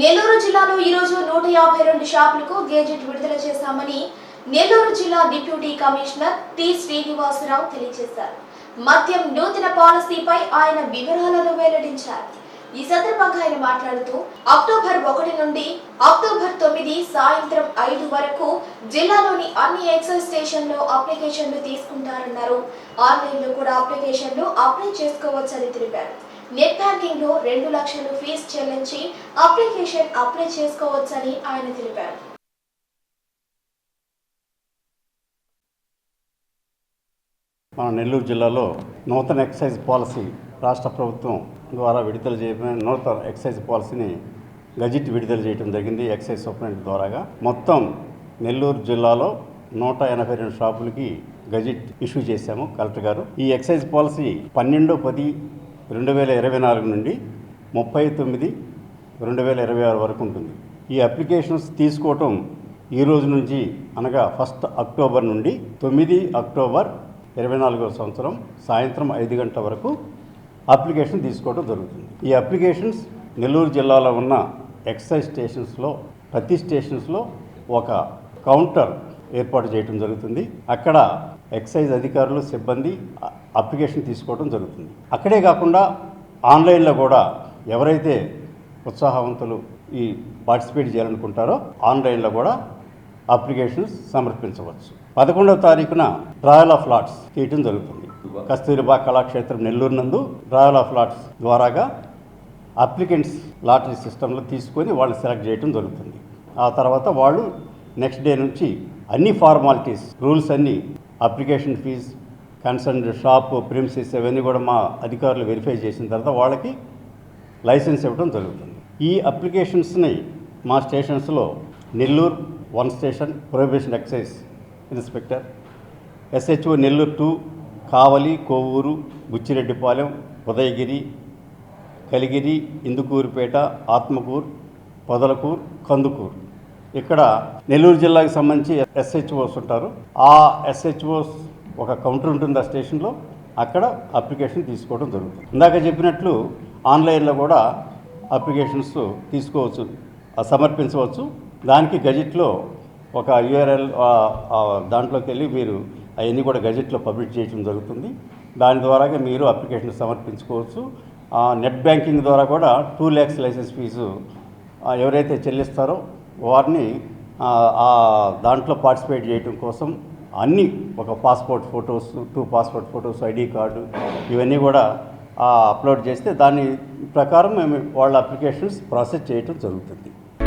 నెల్లూరు జిల్లాలో ఈరోజు నూట యాభై రెండు షాపులకు గేజెట్ విడుదల చేశామని నెల్లూరు జిల్లా డిప్యూటీ కమిషనర్ టి శ్రీనివాసరావు తెలియజేశారు. మద్యం నూతన పాలసీపై ఆయన వివరాలను వెల్లడించారు. ఈ సందర్భంగా ఆయన మాట్లాడుతూ అక్టోబర్ ఒకటి నుండి అక్టోబర్ తొమ్మిది సాయంత్రం ఐదు వరకు జిల్లాలోని అన్ని ఎక్సైజ్ స్టేషన్లో అప్లికేషన్లు తీసుకుంటారన్నారు. ఆన్లైన్లో కూడా అప్లికేషన్లు అప్లై చేసుకోవచ్చని తెలిపారు. నెట్ బ్యాంకింగ్లో రెండు లక్షలు ఫీజు చెల్లించి అప్లికేషన్ అప్లై చేసుకోవచ్చని ఆయన తెలిపారు. మన నెల్లూరు జిల్లాలో నూతన ఎక్సైజ్ పాలసీ రాష్ట్ర ప్రభుత్వం ద్వారా విడుదల చేయబడిన నూతన ఎక్సైజ్ పాలసీని గజిట్ విడుదల చేయడం జరిగింది ఎక్సైజ్ సూపరింటెండెంట్ ద్వారాగా. మొత్తం నెల్లూరు జిల్లాలో నూట ఎనభై రెండు షాపులకి గజిట్ ఇష్యూ చేశాము కలెక్టర్ గారు. ఈ ఎక్సైజ్ పాలసీ పన్నెండు పది రెండు వేల ఇరవై నాలుగు నుండి ముప్పై తొమ్మిది రెండు వేల ఇరవై ఆరు వరకు ఉంటుంది. ఈ అప్లికేషన్స్ తీసుకోవటం ఈ రోజు నుంచి అనగా ఫస్ట్ అక్టోబర్ నుండి తొమ్మిది అక్టోబర్ ఇరవై నాలుగో సంవత్సరం సాయంత్రం ఐదు గంటల వరకు అప్లికేషన్ తీసుకోవడం జరుగుతుంది. ఈ అప్లికేషన్స్ నెల్లూరు జిల్లాలో ఉన్న ఎక్సైజ్ స్టేషన్స్లో ప్రతి స్టేషన్స్లో ఒక కౌంటర్ ఏర్పాటు చేయడం జరుగుతుంది. అక్కడ ఎక్సైజ్ అధికారులు సిబ్బంది అప్లికేషన్ తీసుకోవడం జరుగుతుంది. అక్కడే కాకుండా ఆన్లైన్లో కూడా ఎవరైతే ఉత్సాహవంతులు ఈ పార్టిసిపేట్ చేయాలనుకుంటారో ఆన్లైన్లో కూడా అప్లికేషన్స్ సమర్పించవచ్చు. పదకొండవ తారీఖున ట్రయల్ ఆఫ్ లాట్స్ తీయటం జరుగుతుంది. కస్తూరిబా కళాక్షేత్రం నెల్లూరు నందు ట్రయల్ ఆఫ్ లాట్స్ ద్వారాగా అప్లికెంట్స్ లాటరీ సిస్టంలో తీసుకొని వాళ్ళు సెలెక్ట్ చేయడం జరుగుతుంది. ఆ తర్వాత వాళ్ళు నెక్స్ట్ డే నుంచి అన్ని ఫార్మాలిటీస్ రూల్స్ అన్నీ application fee concern shop premises అవన్నీ కూడా మా అధికారులు వెరిఫై చేసిన తర్వాత వాళ్ళకి లైసెన్స్ ఇవ్వడం జరుగుతుంది. ఈ అప్లికేషన్స్ని మా స్టేషన్స్లో Nellore one station prohibition excise inspector SHO Nellore two Kavali Kovur Buchireddypalem Udayagiri Kaligiri Indukurpet Atmakur Podalakur Kandukur. ఇక్కడ నెల్లూరు జిల్లాకి సంబంధించి ఎస్హెచ్ఓస్ ఉంటారు. ఆ ఎస్హెచ్ఓస్ ఒక కౌంటర్ ఉంటుంది ఆ స్టేషన్లో. అక్కడ అప్లికేషన్ తీసుకోవడం జరుగుతుంది. ఇందాక చెప్పినట్లు ఆన్లైన్లో కూడా అప్లికేషన్స్ తీసుకోవచ్చు సమర్పించవచ్చు. దానికి గజెట్లో ఒక యూఆర్ఎల్ దాంట్లోకి వెళ్ళి మీరు అవన్నీ కూడా గజెట్లో పబ్లిష్ చేయడం జరుగుతుంది. దాని ద్వారాగా మీరు అప్లికేషన్ సమర్పించుకోవచ్చు. ఆ, నెట్ బ్యాంకింగ్ ద్వారా కూడా టూ ల్యాక్స్ లైసెన్స్ ఫీజు ఎవరైతే చెల్లిస్తారో వారిని ఆ, దాంట్లో పార్టిసిపేట్ చేయడం కోసం అన్ని ఒక passport photos two passport photos ID card ఇవన్నీ కూడా అప్లోడ్ చేస్తే దాని ప్రకారం మేము వాళ్ళ అప్లికేషన్స్ ప్రాసెస్ చేయటం జరుగుతుంది.